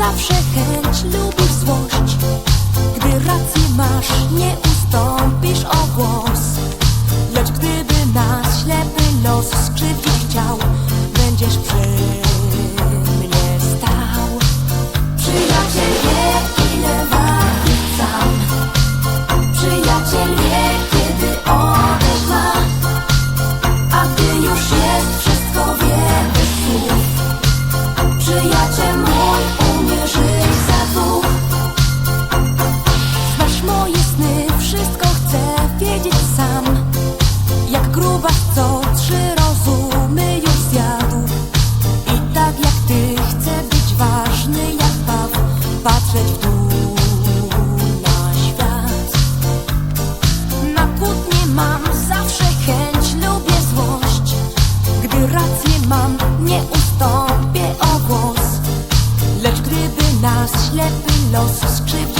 zawsze chęć, lubisz złość. Gdy rację masz, nie ustąpisz o głos. Lecz gdyby nas ślepy los skrzywdzić chciał Będziesz przy Co trzy rozumy już zjadł. I tak jak ty chcę być ważny jak paw Patrzeć w dół na świat. Na kłótnie mam zawsze chęć, lubię złość. Gdy rację mam, nie ustąpię o głos. Lecz gdyby nas ślepy los skrzywdził